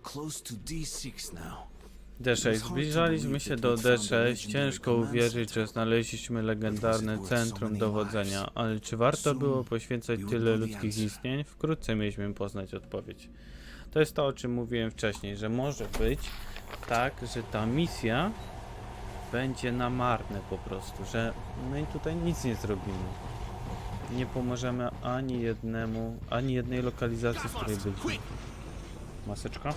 We're close to D6 now. D6. Zbliżaliśmy się do D6. Ciężko uwierzyć, że znaleźliśmy legendarne centrum dowodzenia, ale czy warto było poświęcać tyle ludzkich istnień? Wkrótce mieliśmy poznać odpowiedź. To jest to, o czym mówiłem wcześniej, że może być tak, że ta misja będzie na marne po prostu, że my tutaj nic nie zrobimy. Nie pomożemy ani jednemu, ani jednej lokalizacji, w której byliśmy. Maseczka?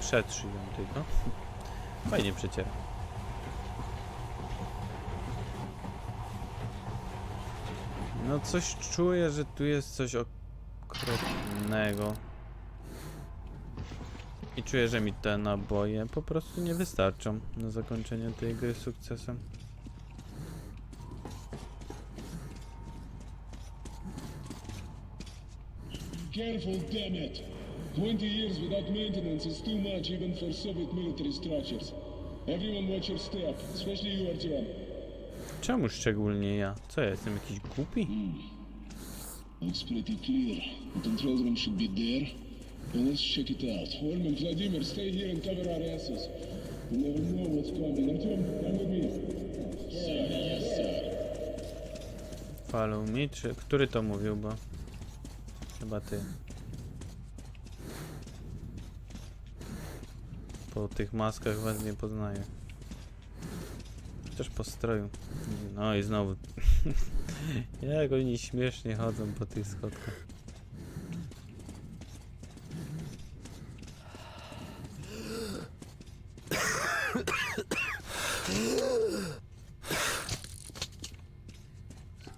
Przetrzyj ją tylko. Fajnie przeciera. No coś czuję, że tu jest coś okropnego. I czuję, że mi te naboje po prostu nie wystarczą na zakończenie tej gry sukcesem. Careful, damn it! 20 years without maintenance is too much even for Soviet military structures. Everyone watch your step, especially you, Artyom. Czemu szczególnie ja? Co ja jestem jakiś głupi? Looks pretty clear. The control room should be there. Well, let's check it out. Holm and Vladimir, stay here and cover our asses. You never know what's coming. Artyom, come with me. Sir, yes, sir. Follow me, czy który to mówił, bo chyba ty. Po tych maskach was nie poznaję. Też po stroju. No i znowu. Jak oni śmiesznie chodzą po tych schodkach.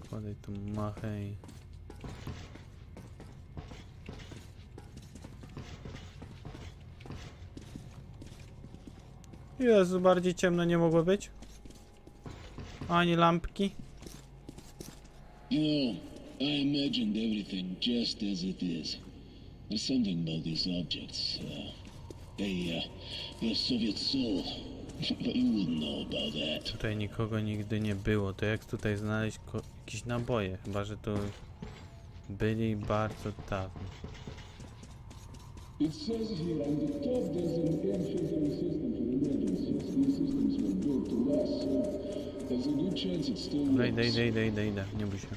Składaj tu machę i... Jezu, bardziej ciemno nie mogło być? Ani lampki? Know, I imagined everything just as it is. There's something about these objects. Uh, they, uh, they're Soviet soul. but you wouldn't know about that. Tutaj nikogo nigdy nie było. To jak tutaj znaleźć jakieś naboje? Chyba, że tu byli bardzo dawno. It says here on the top there's an system works. idę, idę, idę, idę, idę. Nie bój się.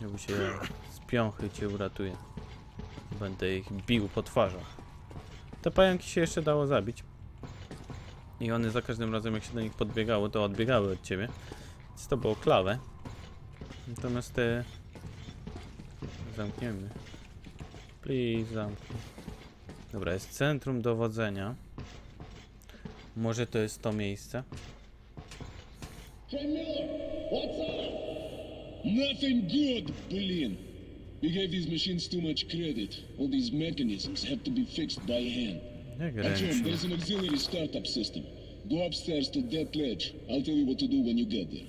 Nie bój się, ja z piąchy cię uratuję. Będę ich bił po twarzach. Te pająki się jeszcze dało zabić. I one za każdym razem jak się do nich podbiegało, to odbiegały od ciebie. Więc to było klawe. Natomiast te... Zamkniemy. Please, zamknij. Dobra, jest centrum dowodzenia. Może to jest to miejsce? Hey Miller, what's up? Nothing good, Billion. We gave these machines too much credit. All these mechanisms have to be fixed by hand. Jak there's an auxiliary startup system. Go upstairs to that ledge. I'll tell you what to do when you get there.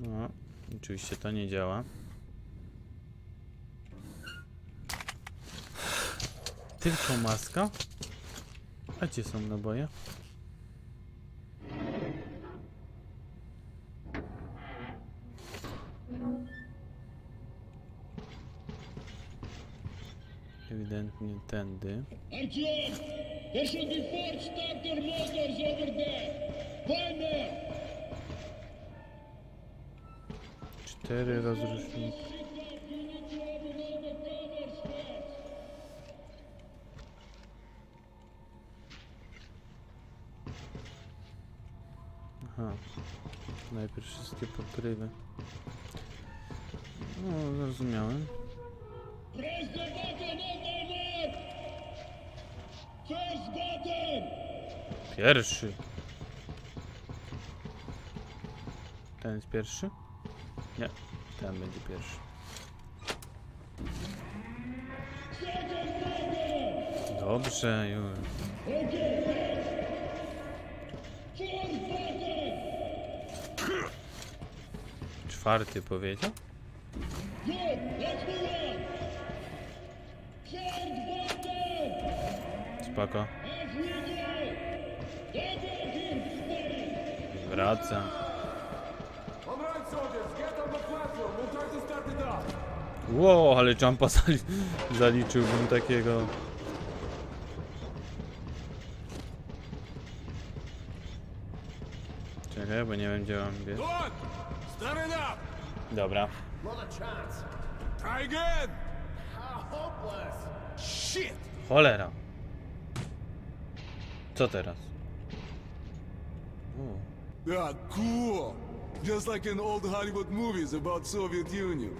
No, oczywiście to nie działa. Tylko maska? A gdzie są naboje? Ewidentnie tędy. Cztery rozruszniki. Wszystkie pokrywy. No, zrozumiałem. Pierwszy. Ten jest pierwszy? Nie, ten będzie pierwszy. Dobrze, już. czwarty powiedział? Spoko. Wraca. Wow, ale jumpa zaliczyłbym takiego. Czekaj, bo nie wiem gdzie mam biec up! Dobra. Try again! Shit! Cholera. Co teraz? U. Ah, cool! Just like in old Hollywood movies about Soviet Union.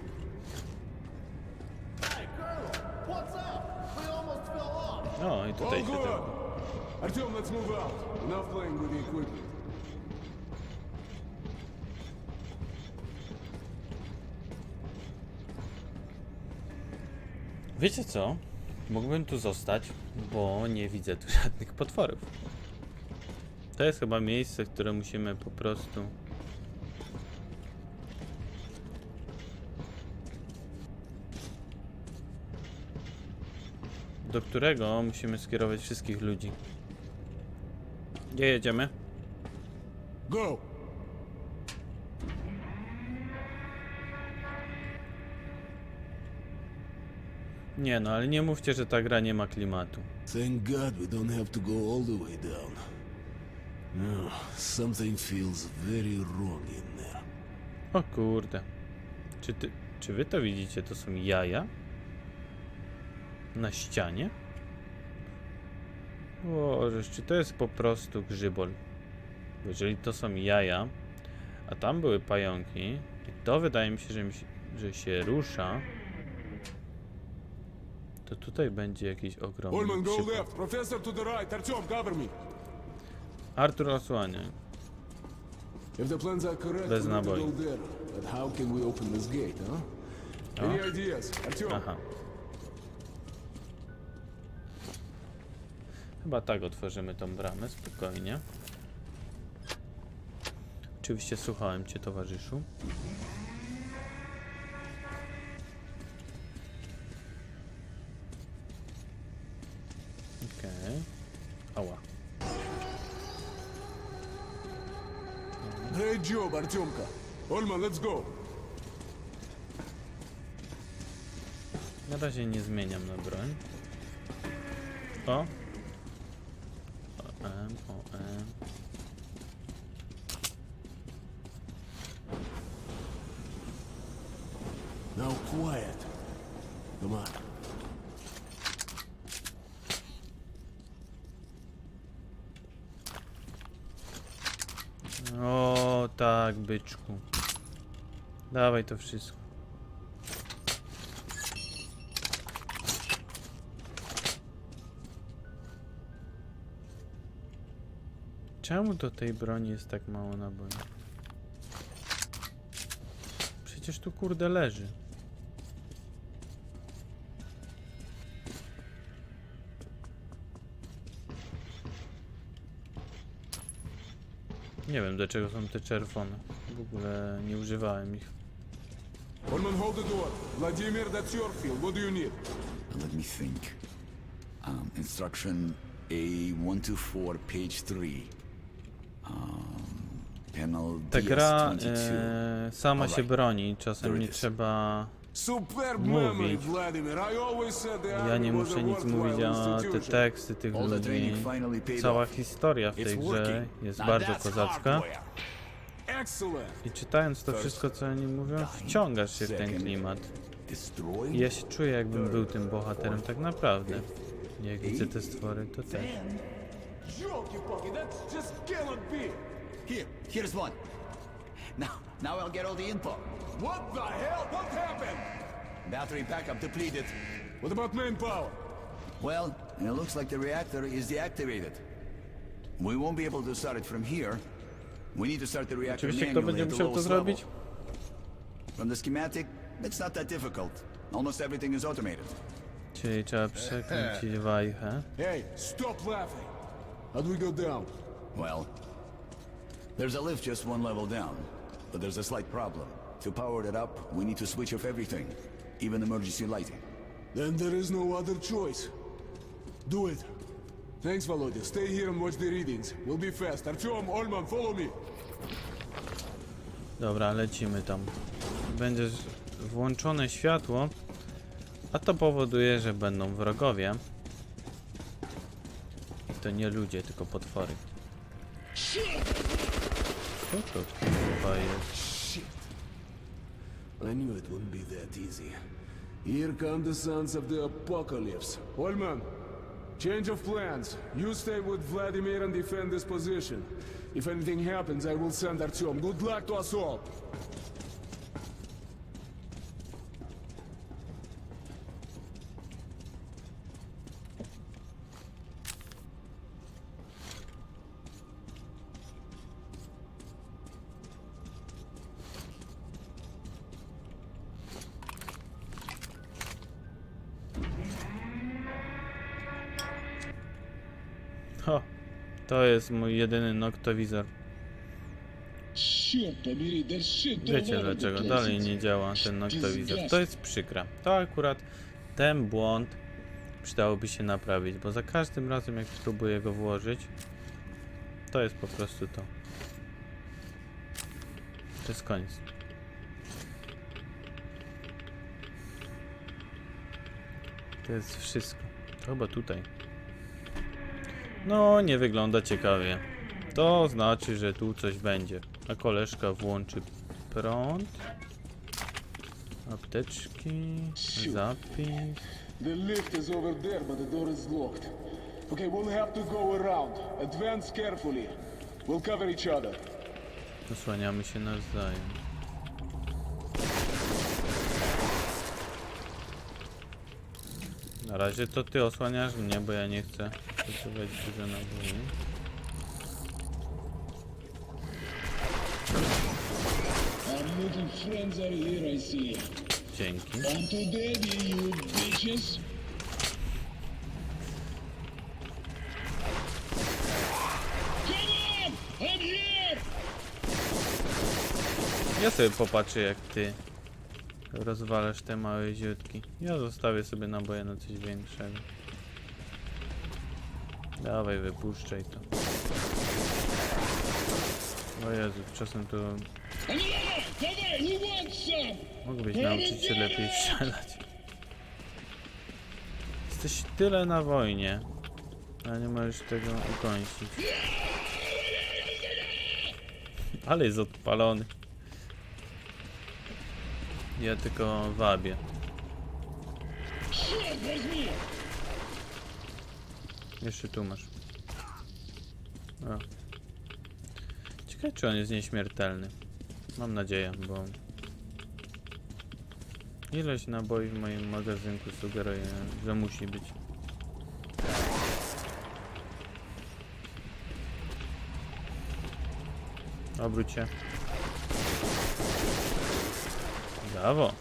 O, i All tutaj się good! to... Artyom, let's move out. Enough playing with the equipment. Wiecie co? Mógłbym tu zostać, bo nie widzę tu żadnych potworów. To jest chyba miejsce, które musimy po prostu... Do którego musimy skierować wszystkich ludzi. Gdzie jedziemy? Go! Nie no, ale nie mówcie, że ta gra nie ma klimatu. Thank God we don't have to go all the way down. No, something feels very wrong in there. O kurde. Czy ty, czy wy to widzicie? To są jaja? Na ścianie? Bożeż, czy to jest po prostu grzybol? Bo jeżeli to są jaja, a tam były pająki, i to wydaje mi się, że, mi się, że się rusza, to tutaj będzie jakiś ogromny Ullman, go grzybol. left. Professor to the right. Artyom, cover me. Artur osłania. If the plans are correct, Bez we need to naboi. go there. But how can we open this gate, huh? Any ideas? Artyom, Aha. Chyba tak otworzymy tą bramę, spokojnie. Oczywiście słuchałem cię, towarzyszu. Great job, Artyomka. Ullman, let's go. Na razie nie zmieniam na broń. O! OM, OM. Now quiet. Come on. O, tak, byczku. Dawaj to wszystko. Czemu do tej broni jest tak mało naboi? Przecież tu kurde leży. Nie wiem dlaczego są te czerwone. W ogóle nie używałem ich. Hold the door. Vladimir, that's your field. What do you need? Let me think. Um, instruction A124, page 3. Um, panel Ta gra DS22. e, sama się Alright. broni, czasem nie trzeba. Mówić. Ja nie muszę nic mówić, a te teksty tych ludzi. Cała historia w tej grze jest bardzo kozacka. I czytając to wszystko, co oni mówią, wciągasz się w ten klimat. I ja się czuję, jakbym był tym bohaterem tak naprawdę. Jak widzę te stwory, to też. Here, here's one. Now, now I'll get all the info. What the hell? What happened? Battery backup depleted. What about manpower? Well, it looks like the reactor is deactivated. We won't be able to start it from here. We need to start the reactor Oczywiście kto manually będzie at the musiał to lowest level. zrobić? From the schematic, it's not that difficult. Almost everything is automated. Czyli trzeba przekręcić wajchę. Hey, stop laughing. How do we go down? Well, there's a lift just one level down, but there's a slight problem. To power it up, we need to switch off everything, even emergency lighting. Then there is no other choice. Do it. Thanks, Volodya. Stay here and watch the readings. We'll be fast. Artyom, Olman, follow me. Dobra, lecimy tam. Będzie włączone światło, A to powoduje, że będą wrogowie. I to nie ludzie, tylko potwory. Chyba jest? I knew it wouldn't be that easy. Here come the sons of the apocalypse. Olman, change of plans. You stay with Vladimir and defend this position. If anything happens, I will send Artyom. Good luck to us all. Ho, to jest mój jedyny noktowizor. Wiecie dlaczego dalej nie działa ten noktowizor. To jest przykra. To akurat ten błąd przydałoby się naprawić, bo za każdym razem jak próbuję go włożyć, to jest po prostu to. To jest koniec. To jest wszystko. To chyba tutaj. No, nie wygląda ciekawie. To znaczy, że tu coś będzie. A koleżka włączy prąd. Apteczki. Zapis. The lift is over there, but the door is locked. Okay, we'll have to go around. Advance carefully. We'll cover each other. Osłaniamy się nawzajem. Na razie to ty osłaniasz mnie, bo ja nie chcę używać dużo naboi. Dzięki. I'm here! Ja sobie popatrzę jak ty rozwalasz te małe ziutki. Ja zostawię sobie naboje na coś większego. Dawaj, wypuszczaj to. O Jezu, czasem to... Mógłbyś nauczyć się lepiej strzelać. Jesteś tyle na wojnie, a nie możesz tego ukończyć. Ale jest odpalony. Ja tylko wabię. Jeszcze tu masz. O. Ciekawe czy on jest nieśmiertelny. Mam nadzieję, bo... Ilość naboi w moim magazynku sugeruje, że musi być. Obróć się. Brawo.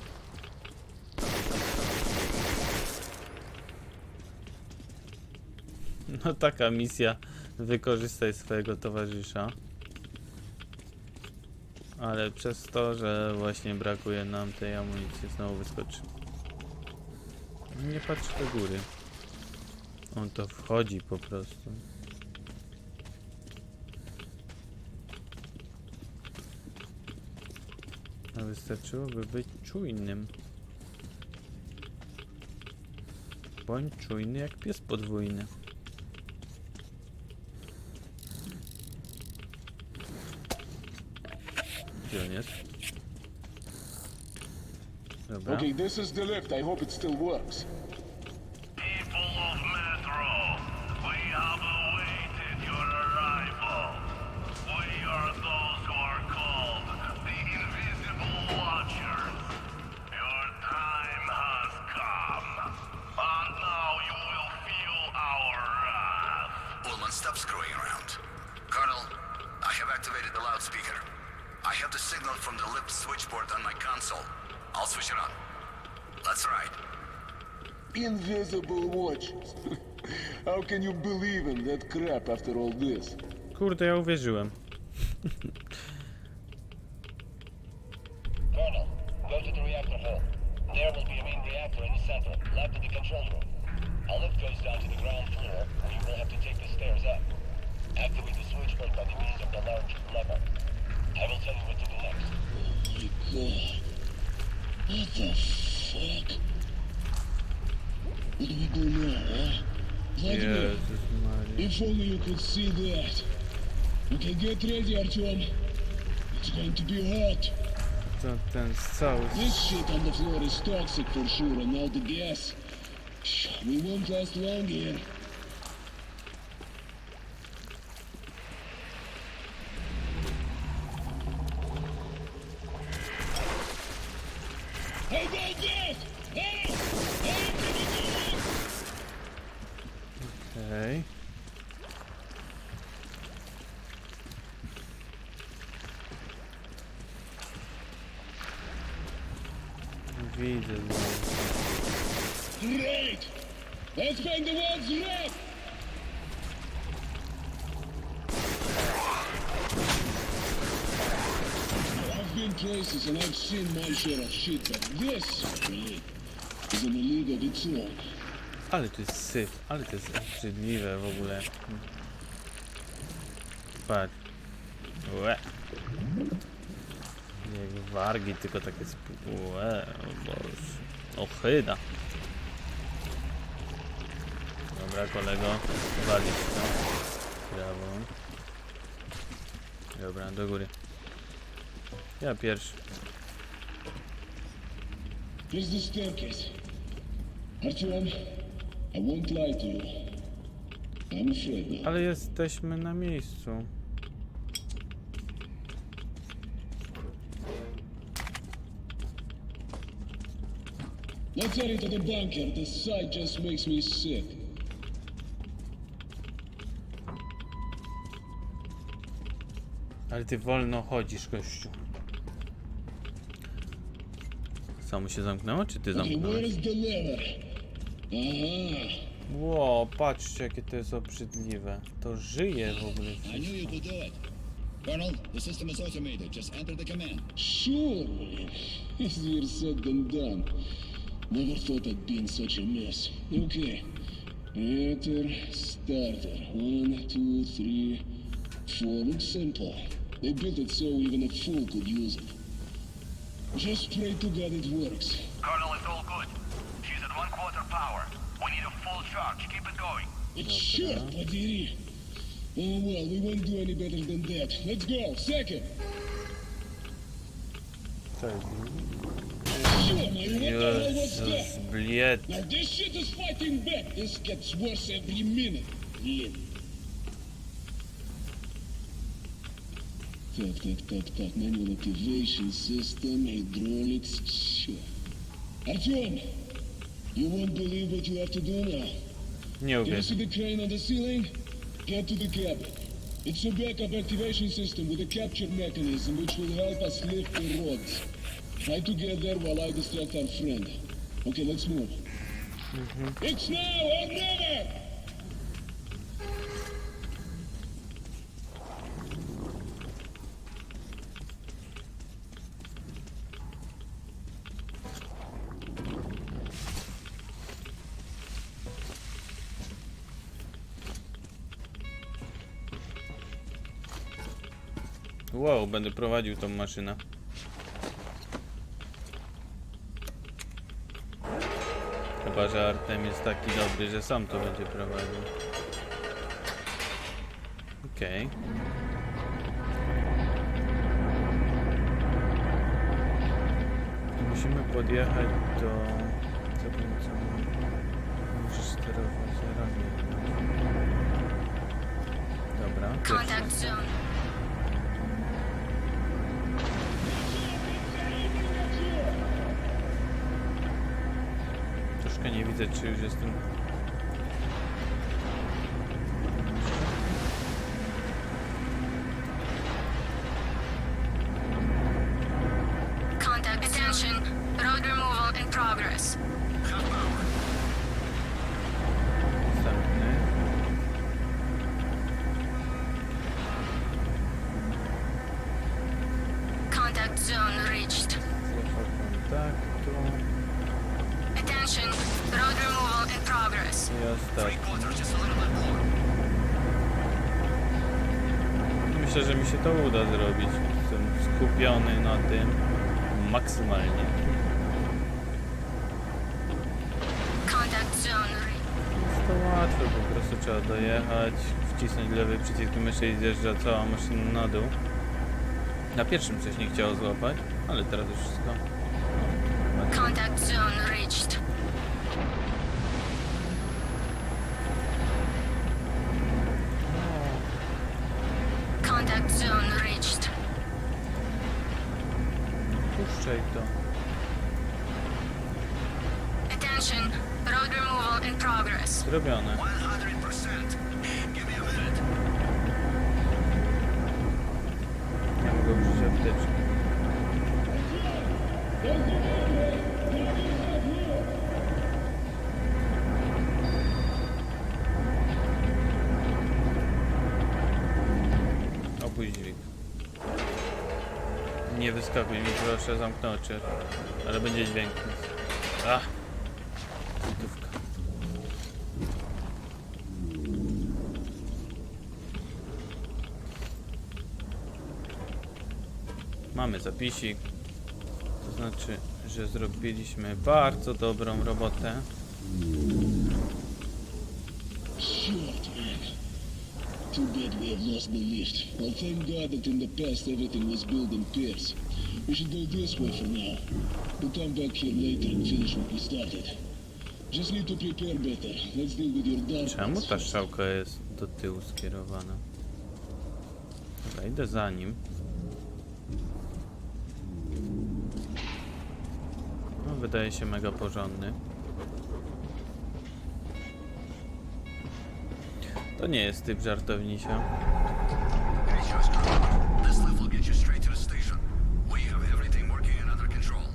No taka misja. Wykorzystaj swojego towarzysza. Ale przez to, że właśnie brakuje nam tej amunicji, znowu wyskoczy. Nie patrz do góry. On to wchodzi po prostu. A wystarczyłoby być czujnym. Bądź czujny jak pies podwójny. On jest? Okay, this is the lift. I hope it still works. Crap after all this? Kurde, ja uwierzyłem. Colonel, go to the reactor hall. There will be a main reactor in the center, left of the control room. A lift goes down to the ground floor, and you will have to take the stairs up. Activate the switchboard by the means of the large lever. I will tell you what to do next. Oh my god. What the fuck? What do we do now, huh? Maria. if only you could see that. Okay, get ready, Artyom. It's going to be hot. This shit on the floor is toxic for sure, and now the gas. We won't last long here. How about Find the ones left! I've been places and I've seen my share of shit, but this, really, is of its own. Ale to jest syf, ale to jest obrzydliwe w ogóle. Patrz. Łe. Jak wargi, tylko takie Łe, o Boże. Ochyda. Dobra, kolego. Walić to. Brawo. Dobra, do góry. Ja pierwszy. Here's the staircase. Artyom, I won't lie to you. I'm afraid now. Ale jesteśmy na miejscu. Let's head into the bunker. The sight just makes me sick. Ale ty wolno chodzisz, gościu. Samo się zamknęło, czy ty zamknąłeś? Ło, patrzcie jakie to jest obrzydliwe. To żyje w ogóle. Colonel, the system is automated. Just enter the command. Sure, William. Easier said than done. Never thought I'd be in such a mess. Okay. Enter starter. One, two, three, four. Looks simple. They built it so even a fool could use it. Just pray to God it works. Colonel, it's all good. She's at one quarter power. We need a full charge. Keep it going. But sure, Padiri. Oh well, we won't do any better than that. Let's go. Second. Cześć. Sure, man. What the hell was that? Jezus, bliet. Now this shit is fighting back. This gets worse every minute. Lin. Так, так, так, так. Manual activation system, hydraulics. Sure. Artyom, you won't believe what you have to do now. Nie You see uwierzę. the crane on the ceiling? Get to the cabin. It's a backup activation system with a capture mechanism which will help us lift the rods. Try to get there while I distract our friend. Okay, let's move. It's now or never! Wow, będę prowadził tą maszynę. Chyba, że Artem jest taki dobry, że sam to będzie prowadził. Okej. Musimy podjechać do... Co pomocą... Możesz sterować ramię. Dobra. Contact zone. Troszkę nie widzę, się to uda zrobić. Jestem skupiony na tym maksymalnie. Contact zone Łatwo, po prostu trzeba dojechać, wcisnąć lewy przycisk myszy i zjeżdża cała maszyna na dół. Na pierwszym coś nie chciało złapać, ale teraz już wszystko. Contact zone reached. Zrobione. 100%. Give me a minute. Ja mogę użyć apteczki. Opuść drzwi. Nie wyskakuj mi proszę, zamknę oczy. Ale będzie dźwięk. Ach! Mamy zapisik. To znaczy, że zrobiliśmy bardzo dobrą robotę. Too bad we have lost the lift. Well, thank God that in the past everything was built in pairs. We should go this way for now. We'll come back here later and finish what we started. Just need to prepare better. Let's deal with your dark Czemu ta strzałka jest do tyłu skierowana? Dobra, idę za nim. Wydaje się mega porządny. To nie jest typ żartownisia. You you.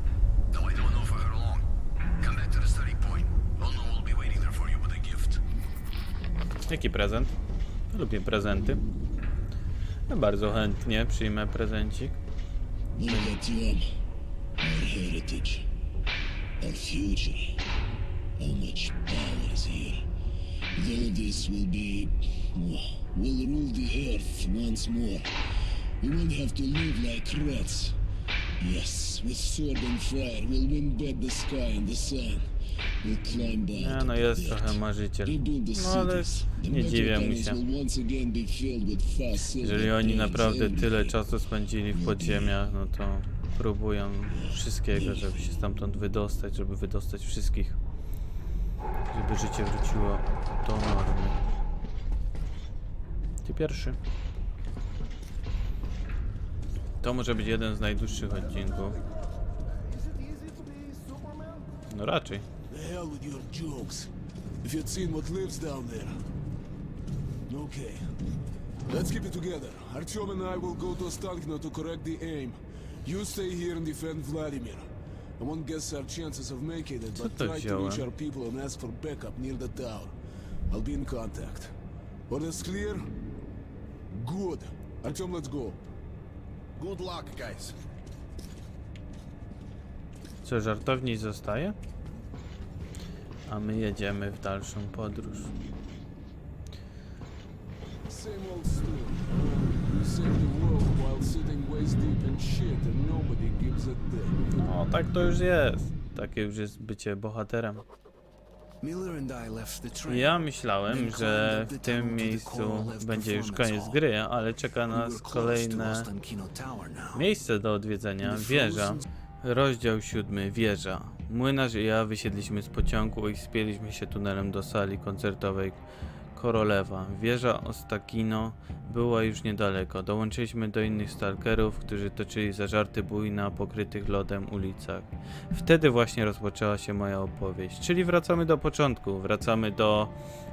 Jaki prezent? Lubię prezenty. No, bardzo chętnie przyjmę prezencik. Tom. Our heritage. Our future. How much power is here. Though this will be... We'll rule the earth once more. We won't have to live like rats. Yes, with sword and fire, we'll win back the sky and the sun. We'll climb back. Nie, no jest trochę marzyciel. Rebuild the No ale cities. The nie dziwię mu metropolis się. will once again be filled with fast silver Jeżeli oni naprawdę tyle czasu spędzili w podziemiach, no to próbują wszystkiego, żeby się stamtąd wydostać, żeby wydostać wszystkich. Żeby życie wróciło do normy. Ty pierwszy. To może być jeden z najdłuższych odcinków. No raczej. If you'd seen what lives down there. Okay. Let's keep it together. Artyom and I will go to Ostankino to correct the aim. You stay here and defend Vladimir. I won't guess our chances of making it, but try to reach our people and ask for backup near the tower. I'll be in contact. Orders clear? Good. Artyom, let's go. Good luck, guys. Co, żartowni zostaje? A my jedziemy w dalszą podróż. Same old story. No, tak to już jest. Takie już jest bycie bohaterem. Miller and I left the train. Ja myślałem, że w tym miejscu będzie już koniec gry, ale czeka nas kolejne miejsce do odwiedzenia. Wieża. Rozdział siódmy. Wieża. Młynarz i ja wysiedliśmy z pociągu i spięliśmy się tunelem do sali koncertowej Korolewa. Wieża Ostakino była już niedaleko. Dołączyliśmy do innych stalkerów, którzy toczyli zażarty bój na pokrytych lodem ulicach. Wtedy właśnie rozpoczęła się moja opowieść. Czyli wracamy do początku. Wracamy do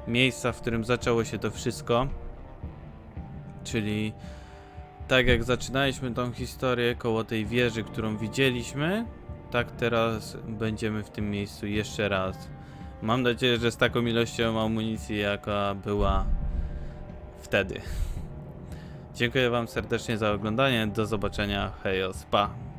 miejsca, w którym zaczęło się to wszystko. Czyli tak jak zaczynaliśmy tą historię koło tej wieży, którą widzieliśmy, tak teraz będziemy w tym miejscu jeszcze raz. Mam nadzieję, że z taką ilością amunicji, jaka była wtedy. Dziękuję Wam serdecznie za oglądanie. Do zobaczenia. Hejos, pa.